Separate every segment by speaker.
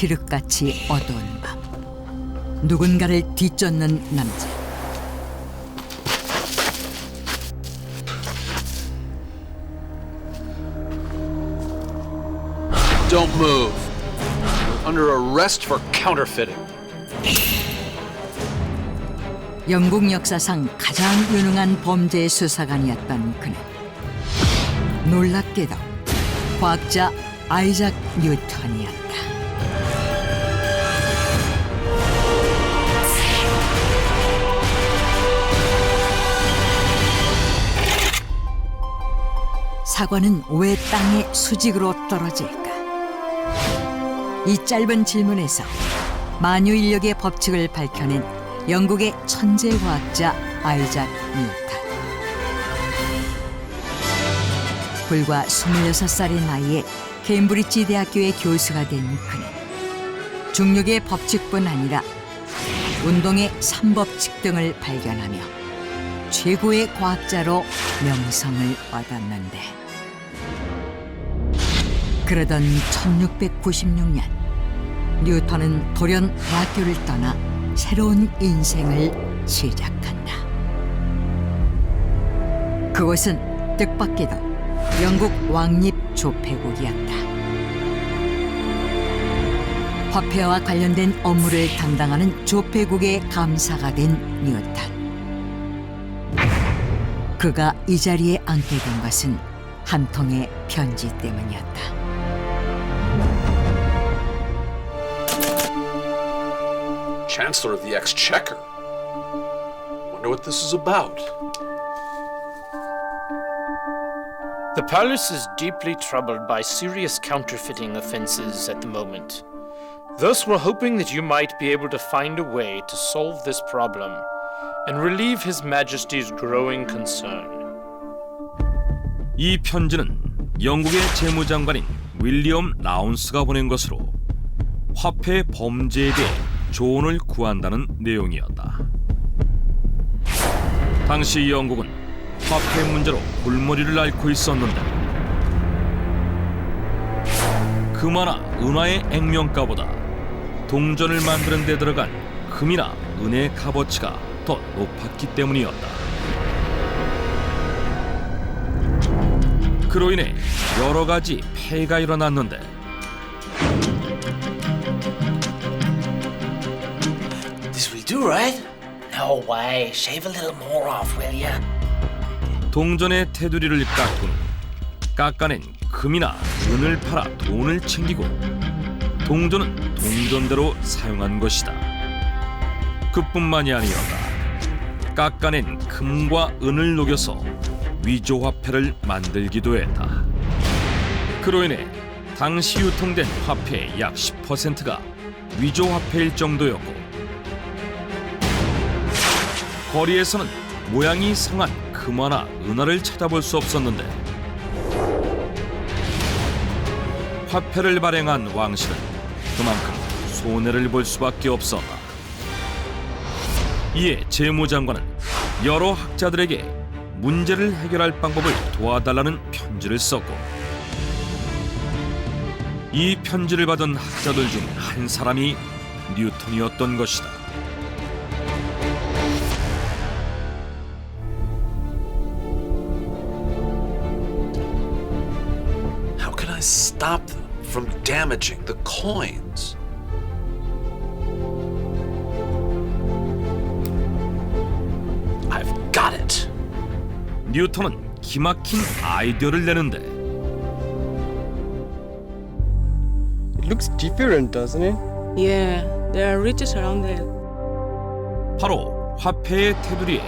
Speaker 1: 칠흑같이 어두운 밤 누군가를 뒤쫓는 남자
Speaker 2: Don't move. You're under arrest for counterfeiting.
Speaker 1: 영국 역사상 가장 유능한 범죄 수사관이었던 그는 놀랍게도 과학자 아이작 뉴턴이었다. 사과는 왜 땅에 수직으로 떨어질까? 이 짧은 질문에서 만유 인력의 법칙을 밝혀낸 영국의 천재 과학자 아이작 뉴턴. 불과 26살의 나이에 케임브리지 대학교의 교수가 된 그는 중력의 법칙뿐 아니라 운동의 삼법칙 등을 발견하며 최고의 과학자로 명성을 얻었는데 그러던 1696년 뉴턴은 돌연 대학교를 떠나 새로운 인생을 시작한다. 그곳은 뜻밖에도 영국 왕립 조폐국이었다. 화폐와 관련된 업무를 담당하는 조폐국의 감사가 된 뉴턴. 그가 이 자리에 앉게 된 것은 한 통의 편지 때문이었다.
Speaker 2: Chancellor of the Exchequer. Wonder what this is about.
Speaker 3: The palace is deeply troubled by serious counterfeiting offenses at the moment. Thus, we're hoping that you might be able to find a way to solve this problem and relieve His Majesty's growing concern.
Speaker 4: 이 편지는 영국의 재무장관인 윌리엄 라운스가 보낸 것으로 화폐 범죄에 대해 조언을 구한다는 내용이었다. 당시 영국은 화폐 문제로 골머리를 앓고 있었는데 금화나 은화의 액면가보다 동전을 만드는 데 들어간 금이나 은의 값어치가 더 높았기 때문이었다. 그로 인해 여러 가지 폐해가 일어났는데
Speaker 5: Right? No way. Shave a little more off, will ya?
Speaker 4: 동전의 테두리를 깎은 후 깎아낸 금이나 은을 팔아 돈을 챙기고 동전은 동전대로 사용한 것이다. 그뿐만이 아니었다. 깎아낸 금과 은을 녹여서 위조 화폐를 만들기도 했다. 그로 인해 당시 유통된 화폐의 약 10%가 위조 화폐일 정도였고 거리에서는 모양이 이상한 금화나 은화를 찾아볼 수 없었는데 화폐를 발행한 왕실은 그만큼 손해를 볼 수밖에 없었다. 이에 재무장관은 여러 학자들에게 문제를 해결할 방법을 도와달라는 편지를 썼고 이 편지를 받은 학자들 중 한 사람이 뉴턴이었던 것이다.
Speaker 2: Stop them from damaging the coins? I've got it.
Speaker 4: 뉴턴은 기막힌 아이디어를 내는데
Speaker 6: It looks different, doesn't it?
Speaker 7: Yeah, there are ridges around it.
Speaker 4: 바로 화폐의 테두리에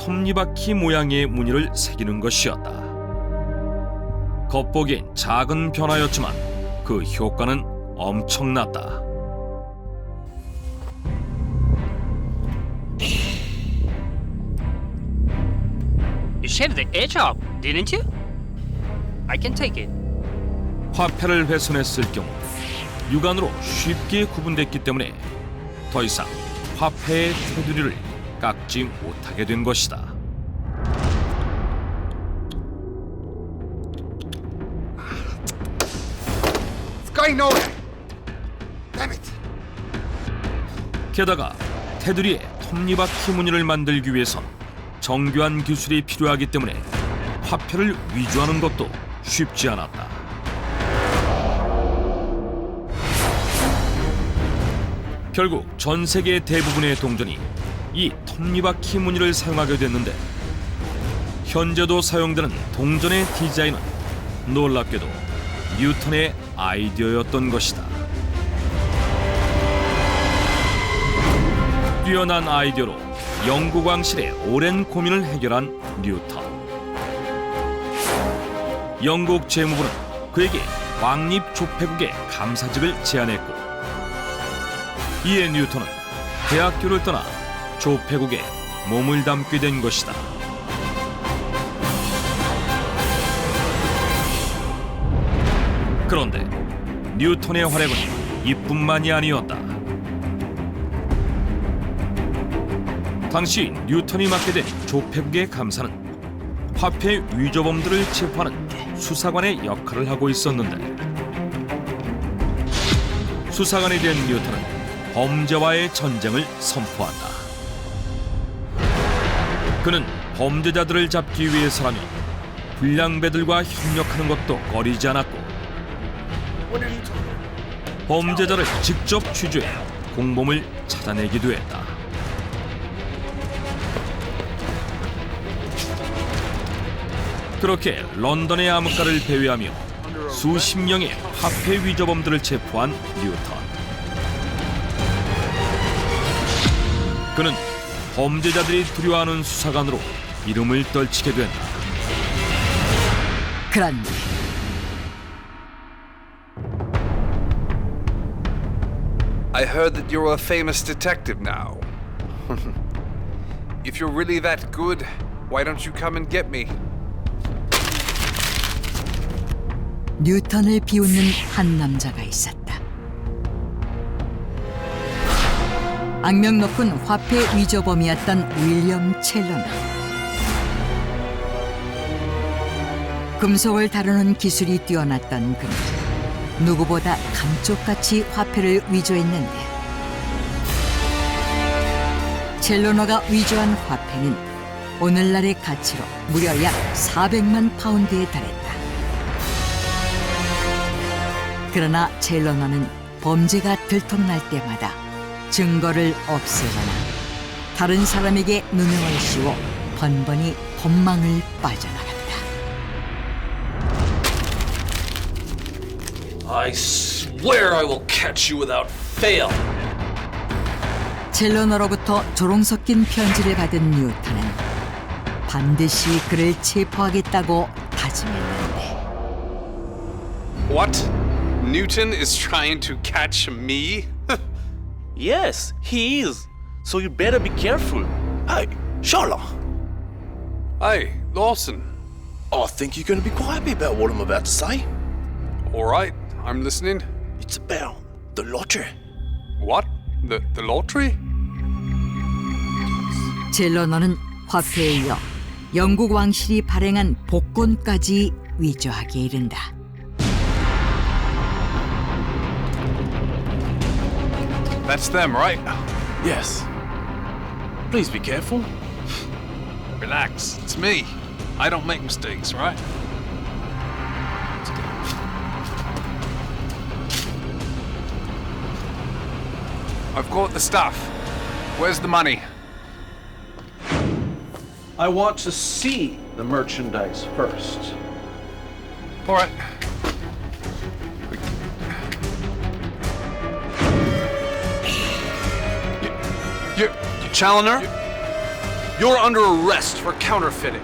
Speaker 4: 톱니바퀴 모양의 무늬를 새기는 것이었다. 겉보기엔 작은 변화였지만 그 효과는 엄청났다.
Speaker 8: You shaved the edge off, didn't you? I can take it.
Speaker 4: 화폐를 훼손했을 경우 육안으로 쉽게 구분됐기 때문에 더 이상 화폐의 테두리를 깎지 못하게 된 것이다.
Speaker 9: It's going nowhere.
Speaker 4: 게다가 테두리에 톱니바퀴 무늬를 만들기 위해선 정교한 기술이 필요하기 때문에 화폐를 위조하는 것도 쉽지 않았다. 결국 전 세계 대부분의 동전이 이 톱니바퀴 무늬를 사용하게 됐는데 현재도 사용되는 동전의 디자인은 놀랍게도 뉴턴의 아이디어였던 것이다. 뛰어난 아이디어로 영국 왕실의 오랜 고민을 해결한 뉴턴. 영국 재무부는 그에게 왕립 조폐국의 감사직을 제안했고 이에 뉴턴은 대학교를 떠나 조폐국에 몸을 담게 된 것이다. 그런데 뉴턴의 활약은 이뿐만이 아니었다. 당시 뉴턴이 맡게 된 조폐국의 감사는 화폐 위조범들을 체포하는 수사관의 역할을 하고 있었는데 수사관이 된 뉴턴은 범죄와의 전쟁을 선포한다. 그는 범죄자들을 잡기 위해서라면 불량배들과 협력하는 것도 꺼리지 않았고 범죄자를 직접 취조해 공범을 찾아내기도 했다. 그렇게 런던의 암흑가를 배회하며 수십 명의 화폐 위조범들을 체포한 뉴턴. 그는 범죄자들이 두려워하는 수사관으로 이름을 떨치게 된다.
Speaker 1: 그런데
Speaker 9: I heard that you're a famous detective now. if you're really that good, why don't you come and get me?
Speaker 1: 뉴턴을 비웃는 한 남자가 있었다. 악명 높은 화폐 위조범이었던 윌리엄 첼러나. 금속을 다루는 기술이 뛰어났던 그는 누구보다 감쪽같이 화폐를 위조했는데 첼로너가 위조한 화폐는 오늘날의 가치로 무려 약 400만 파운드에 달했다. 그러나 첼로너는 범죄가 들통날 때마다 증거를 없애거나 다른 사람에게 누명을 씌워 번번이 법망을 빠져나갔다.
Speaker 2: I swear I will catch you without fail.
Speaker 1: 첼로너로부터 조롱 섞인 편지를 받은 뉴턴은 반드시 그를 체포하겠다고 다짐했는데
Speaker 9: What? Newton is trying to catch me?
Speaker 5: Yes, he is. So you better be careful. Hey, Sherlock.
Speaker 9: hey, Lawson.
Speaker 5: I think you're going to be quite happy about what I'm about to say.
Speaker 9: All right, I'm listening.
Speaker 5: It's about the lottery.
Speaker 9: What? The the lottery?
Speaker 1: 첼로너는 화폐에 이어 영국 왕실이 발행한 복권까지 위조하게 이른다.
Speaker 9: That's them, right?
Speaker 5: Yes. Please be careful.
Speaker 9: Relax. It's me. I don't make mistakes, right? I've got the stuff. Where's the money?
Speaker 10: I want to see the merchandise first.
Speaker 9: All right. You, you,
Speaker 10: Challoner, you're under arrest for counterfeiting.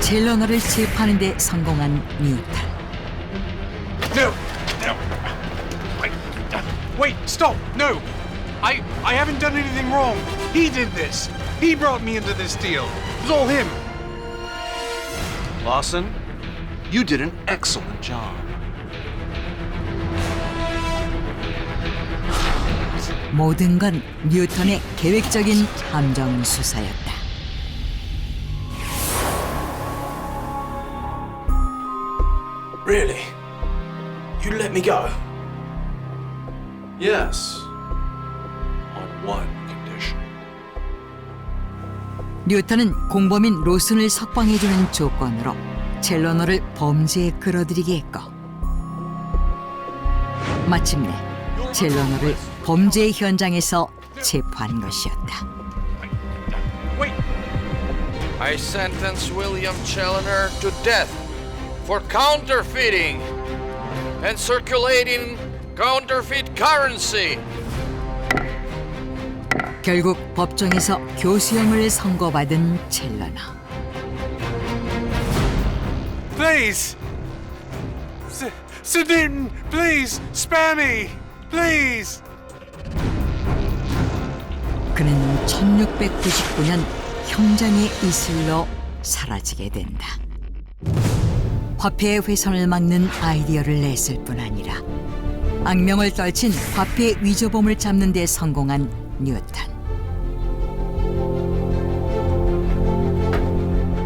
Speaker 1: 첼로너를 체포하는 데 성공한 뉴턴.
Speaker 10: No, no. Wait, wait, stop! No, I, I haven't done anything wrong. He did this. He brought me into this deal. It was all him. Lawson, you did an excellent job.
Speaker 1: 모든 건 뉴턴의 계획적인 함정 수사였다.
Speaker 5: Really? You let me go?
Speaker 10: Yes.
Speaker 2: one condition.
Speaker 1: 뉴턴은 공범인 로슨을 석방해주는 조건으로 첼로너를 범죄에 끌어들이게 했고 마침내 첼로너를 범죄 현장에서 체포한 것이었다.
Speaker 11: I sentence William Challoner to death for counterfeiting and circulating counterfeit currency.
Speaker 1: 결국 법정에서 교수형을 선고받은 첼러너.
Speaker 10: Please! S- Sir Newton, please, spare me! Please!
Speaker 1: 그는 1699년 형장의 이슬로 사라지게 된다. 화폐의 훼손을 막는 아이디어를 냈을 뿐 아니라 악명을 떨친 화폐 위조범을 잡는 데 성공한 뉴턴.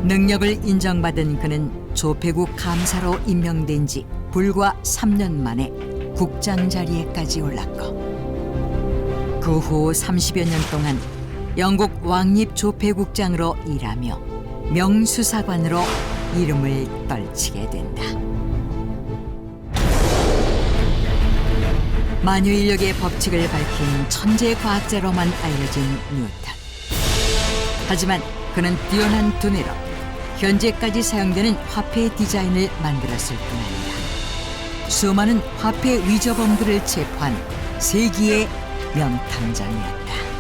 Speaker 1: 능력을 인정받은 그는 조폐국 감사로 임명된 지 불과 3년 만에 국장 자리에까지 올랐고 그 후 30여 년 동안 영국 왕립 조폐국장으로 일하며 명수사관으로 이름을 떨치게 된다. 만유 인력의 법칙을 밝힌 천재 과학자로만 알려진 뉴턴. 하지만 그는 뛰어난 두뇌로 현재까지 사용되는 화폐 디자인을 만들었을 뿐 아니라 수많은 화폐 위조범들을 체포한 세기의 명탐정이었다.